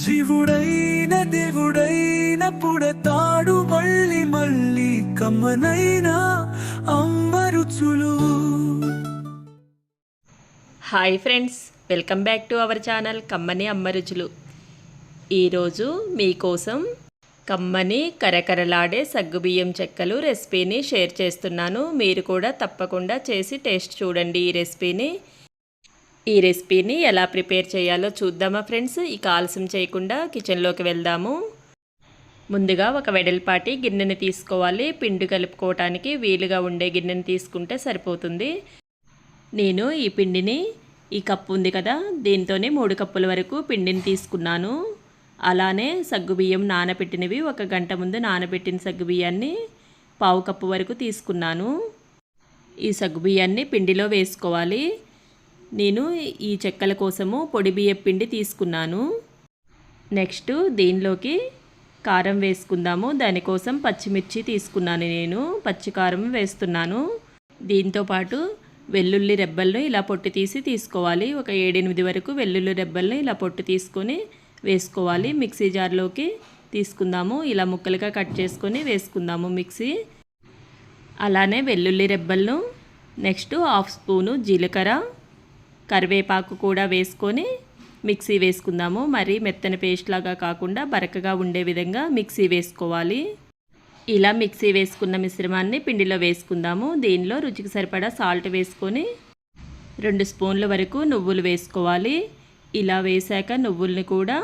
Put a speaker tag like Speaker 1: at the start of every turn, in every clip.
Speaker 1: జీవుడైన దేవుడైన పుడతాడు మళ్ళీ మళ్ళీ కమ్మనైన అమ్మరుచులు
Speaker 2: hi friends welcome back to our channel కమ్మని అమ్మ రుచులు ఈరోజు మీకోసం కమ్మని కరకరలాడే సగ్గుబియ్యం చెక్కలు రెసిపీని షేర్ చేస్తున్నాను. మీరు కూడా తప్పకుండా చేసి టేస్ట్ చూడండి ఈ రెసిపీని. ఈ రెసిపీని ఎలా ప్రిపేర్ చేయాలో చూద్దామా ఫ్రెండ్స్? ఇక ఆలస్యం చేయకుండా కిచెన్లోకి వెళ్దాము. ముందుగా ఒక వెడల్పాటి గిన్నెని తీసుకోవాలి. పిండి కలుపుకోవటానికి వీలుగా ఉండే గిన్నెని తీసుకుంటే సరిపోతుంది. నేను ఈ పిండిని ఈ కప్పు ఉంది కదా దీంతోనే మూడు కప్పుల వరకు పిండిని తీసుకున్నాను. అలానే సగ్గుబియ్యం నానబెట్టినవి ఒక గంట ముందు నానబెట్టిన సగ్గుబియ్యాన్ని పావు కప్పు వరకు తీసుకున్నాను. ఈ సగ్గుబియ్యాన్ని పిండిలో వేసుకోవాలి. నేను ఈ చెక్కల కోసము పొడి బియ్యం పిండి తీసుకున్నాను. నెక్స్ట్ దీనిలోకి కారం వేసుకుందాము. దానికోసం పచ్చిమిర్చి తీసుకున్నాను నేను. పచ్చికారం వేస్తున్నాను. దీంతోపాటు వెల్లుల్లి రెబ్బలను ఇలా పొట్టు తీసి తీసుకోవాలి. ఒక ఏడెనిమిది వరకు వెల్లుల్లి రెబ్బలను ఇలా పొట్టు తీసుకొని వేసుకోవాలి. మిక్సీ జార్లోకి తీసుకుందాము. ఇలా ముక్కలుగా కట్ చేసుకొని వేసుకుందాము మిక్సీ. అలానే వెల్లుల్లి రెబ్బలను నెక్స్ట్ హాఫ్ స్పూను జీలకర్ర కరివేపాకు కూడా వేసుకొని మిక్సీ వేసుకుందాము. మరి మెత్తని పేస్ట్ లాగా కాకుండా బరకగా ఉండే విధంగా మిక్సీ వేసుకోవాలి. ఇలా మిక్సీ వేసుకున్న మిశ్రమాన్ని పిండిలో వేసుకుందాము. దీనిలో రుచికి సరిపడా సాల్ట్ వేసుకొని రెండు స్పూన్ల వరకు నువ్వులు వేసుకోవాలి. ఇలా వేశాక నువ్వుల్ని కూడా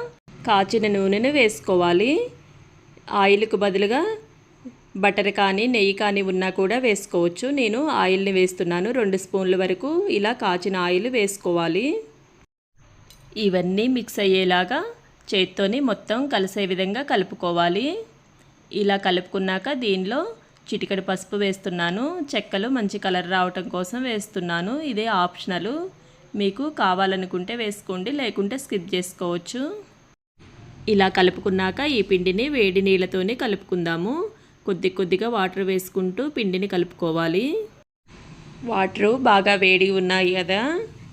Speaker 2: కాచిన నూనెను వేసుకోవాలి. ఆయిల్కు బదులుగా బటర్ కానీ నెయ్యి కానీ ఉన్నా కూడా వేసుకోవచ్చు. నేను ఆయిల్ని వేస్తున్నాను. రెండు స్పూన్ల వరకు ఇలా కాచిన ఆయిల్ వేసుకోవాలి. ఇవన్నీ మిక్స్ అయ్యేలాగా చేత్తోని మొత్తం కలిసే విధంగా కలుపుకోవాలి. ఇలా కలుపుకున్నాక దీనిలో చిటికడి పసుపు వేస్తున్నాను. చెక్కలు మంచి కలర్ రావటం కోసం వేస్తున్నాను. ఇదే ఆప్షనల్. మీకు కావాలనుకుంటే వేసుకోండి లేకుంటే స్కిప్ చేసుకోవచ్చు. ఇలా కలుపుకున్నాక ఈ పిండిని వేడి నీళ్ళతోనే కలుపుకుందాము. కొద్ది కొద్దిగా వాటర్ వేసుకుంటూ పిండిని కలుపుకోవాలి. వాటరు బాగా వేడి ఉన్నాయి కదా.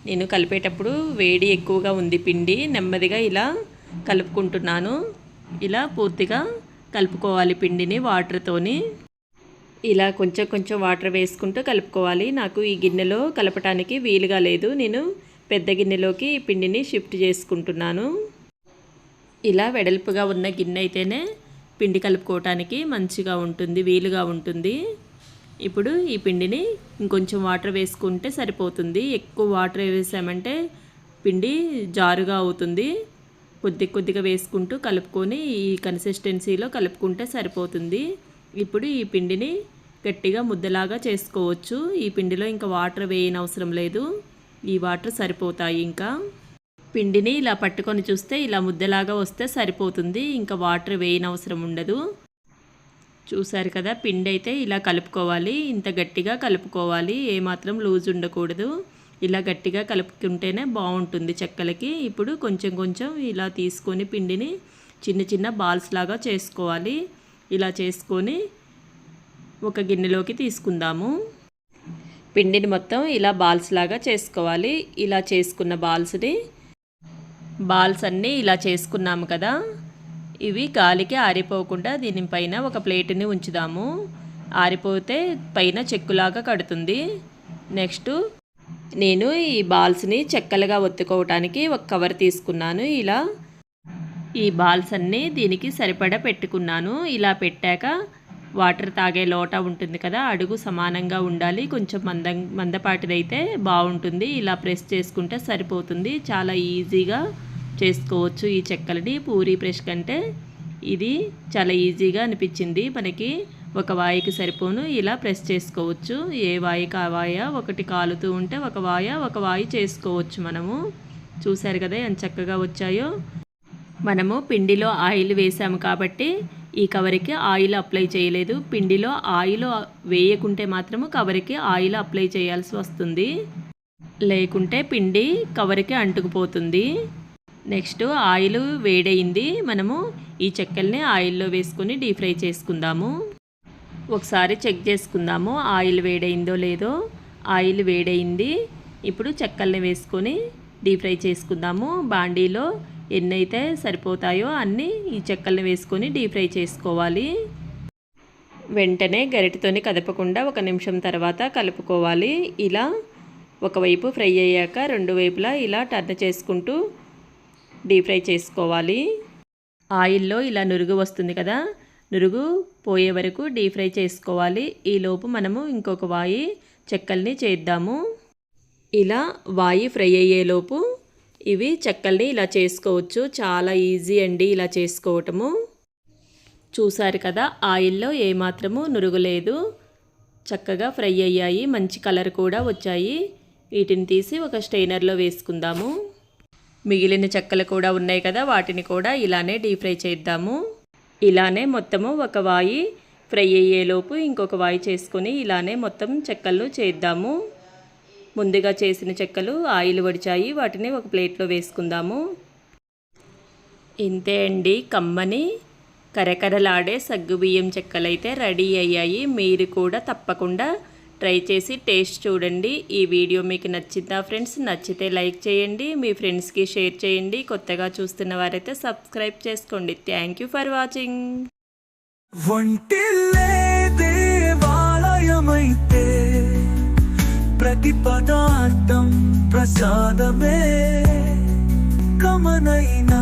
Speaker 2: నేను కలిపేటప్పుడు వేడి ఎక్కువగా ఉంది పిండి. నెమ్మదిగా ఇలా కలుపుకుంటున్నాను. ఇలా పూర్తిగా కలుపుకోవాలి పిండిని వాటర్తోని. ఇలా కొంచెం కొంచెం వాటర్ వేసుకుంటూ కలుపుకోవాలి. నాకు ఈ గిన్నెలో కలపటానికి వీలుగా లేదు. నేను పెద్ద గిన్నెలోకి ఈ పిండిని షిఫ్ట్ చేసుకుంటున్నాను. ఇలా వెడల్పుగా ఉన్న గిన్నె అయితేనే పిండి కలుపుకోవటానికి మంచిగా ఉంటుంది వీలుగా ఉంటుంది. ఇప్పుడు ఈ పిండిని ఇంకొంచెం వాటర్ వేసుకుంటే సరిపోతుంది. ఎక్కువ వాటర్ వేసామంటే పిండి జారుగా అవుతుంది. కొద్ది కొద్దిగా వేసుకుంటూ కలుపుకొని ఈ కన్సిస్టెన్సీలో కలుపుకుంటే సరిపోతుంది. ఇప్పుడు ఈ పిండిని గట్టిగా ముద్దలాగా చేసుకోవచ్చు. ఈ పిండిలో ఇంకా వాటర్ వేయనవసరం లేదు. ఈ వాటర్ సరిపోతాయి ఇంకా. పిండిని ఇలా పట్టుకొని చూస్తే ఇలా ముద్దలాగా వస్తే సరిపోతుంది. ఇంకా వాటర్ వేయని అవసరం ఉండదు. చూసారు కదా పిండి అయితే ఇలా కలుపుకోవాలి. ఇంత గట్టిగా కలుపుకోవాలి. ఏమాత్రం లూజ్ ఉండకూడదు. ఇలా గట్టిగా కలుపుకుంటేనే బాగుంటుంది చెక్కలకి. ఇప్పుడు కొంచెం కొంచెం ఇలా తీసుకొని పిండిని చిన్న చిన్న బాల్స్ లాగా చేసుకోవాలి. ఇలా చేసుకొని ఒక గిన్నెలోకి తీసుకుందాము. పిండిని మొత్తం ఇలా బాల్స్ లాగా చేసుకోవాలి. ఇలా చేసుకున్న బాల్స్ని బాల్స్ అన్నీ ఇలా చేసుకున్నాము కదా. ఇవి గాలికి ఆరిపోకుండా దీనిపైన ఒక ప్లేట్ని ఉంచుదాము. ఆరిపోతే పైన చెక్కులాగా కడుతుంది. నెక్స్ట్ నేను ఈ బాల్స్ని చెక్కలుగా ఒత్తుకోవటానికి ఒక కవర్ తీసుకున్నాను ఇలా. ఈ బాల్స్ అన్నీ దీనికి సరిపడా పెట్టుకున్నాను. ఇలా పెట్టాక వాటర్ తాగే లోట ఉంటుంది కదా అడుగు సమానంగా ఉండాలి. కొంచెం మంద మందపాటిదైతే బాగుంటుంది. ఇలా ప్రెస్ చేసుకుంటే సరిపోతుంది. చాలా ఈజీగా చేసుకోవచ్చు ఈ చెక్కలని. పూరి బ్రష్ కంటే ఇది చాలా ఈజీగా అనిపించింది. మనకి ఒక వాయికి సరిపోను. ఇలా ప్రెస్ చేసుకోవచ్చు. ఏ వాయికి ఆ వాయ? ఒకటి కాలుతూ ఉంటే ఒక వాయ ఒక వాయి చేసుకోవచ్చు మనము. చూశారు కదా ఎంత చక్కగా వచ్చాయో. మనము పిండిలో ఆయిల్ వేసాము కాబట్టి ఈ కవర్కి ఆయిల్ అప్లై చేయలేదు. పిండిలో ఆయిల్ వేయకుంటే మాత్రము కవర్కి ఆయిల్ అప్లై చేయాల్సి వస్తుంది. లేకుంటే పిండి కవర్కి అంటుకుపోతుంది. నెక్స్ట్ ఆయిల్ వేడయింది. మనము ఈ చెక్కల్ని ఆయిల్లో వేసుకొని డీప్ ఫ్రై చేసుకుందాము. ఒకసారి చెక్ చేసుకుందాము ఆయిల్ వేడైందో లేదో. ఆయిల్ వేడైంది ఇప్పుడు చెక్కల్ని వేసుకొని డీప్ ఫ్రై చేసుకుందాము. బాండీలో ఎన్నైతే సరిపోతాయో అన్నీ ఈ చెక్కల్ని వేసుకొని డీప్ ఫ్రై చేసుకోవాలి. వెంటనే గరిటతోని కదపకుండా ఒక నిమిషం తర్వాత కలుపుకోవాలి. ఇలా ఒకవైపు ఫ్రై అయ్యాక రెండు వైపులా ఇలా టర్న్ చేసుకుంటూ డీప్ ఫ్రై చేసుకోవాలి. ఆయిల్లో ఇలా నురుగు వస్తుంది కదా నురుగు పోయే వరకు డీప్ ఫ్రై చేసుకోవాలి. ఈలోపు మనము ఇంకొక వాయి చెక్కల్ని చేద్దాము. ఇలా వాయి ఫ్రై అయ్యేలోపు ఇవి చెక్కల్ని ఇలా చేసుకోవచ్చు. చాలా ఈజీ అండి ఇలా చేసుకోవటము. చూసారు కదా ఆయిల్లో ఏమాత్రము నురుగులేదు. చక్కగా ఫ్రై అయ్యాయి. మంచి కలర్ కూడా వచ్చాయి. వీటిని తీసి ఒక స్టెయినర్లో వేసుకుందాము. మిగిలిన చెక్కలు కూడా ఉన్నాయి కదా వాటిని కూడా ఇలానే డీప్ ఫ్రై చేద్దాము. ఇలానే మొత్తము ఒక వాయి ఫ్రై అయ్యేలోపు ఇంకొక వాయి చేసుకొని ఇలానే మొత్తం చెక్కలు చేద్దాము. ముందుగా చేసిన చెక్కలు ఆయిల్ వడిచాయి. వాటిని ఒక ప్లేట్లో వేసుకుందాము. ఇంతే అండి. కమ్మని కరకరలాడే సగ్గుబియ్యం చెక్కలైతే రెడీ అయ్యాయి. మీరు కూడా తప్పకుండా ట్రై చేసి టేస్ట్ చూడండి. ఈ వీడియో మీకు నచ్చిందా ఫ్రెండ్స్? నచ్చితే లైక్ చేయండి. మీ ఫ్రెండ్స్కి షేర్ చేయండి. కొత్తగా చూస్తున్న వారైతే సబ్స్క్రైబ్ చేసుకోండి. Thank you for watching.
Speaker 1: వంటిల్లే దేవాలయమైతే ప్రతి పదార్థం ప్రసాదమే. గమనైన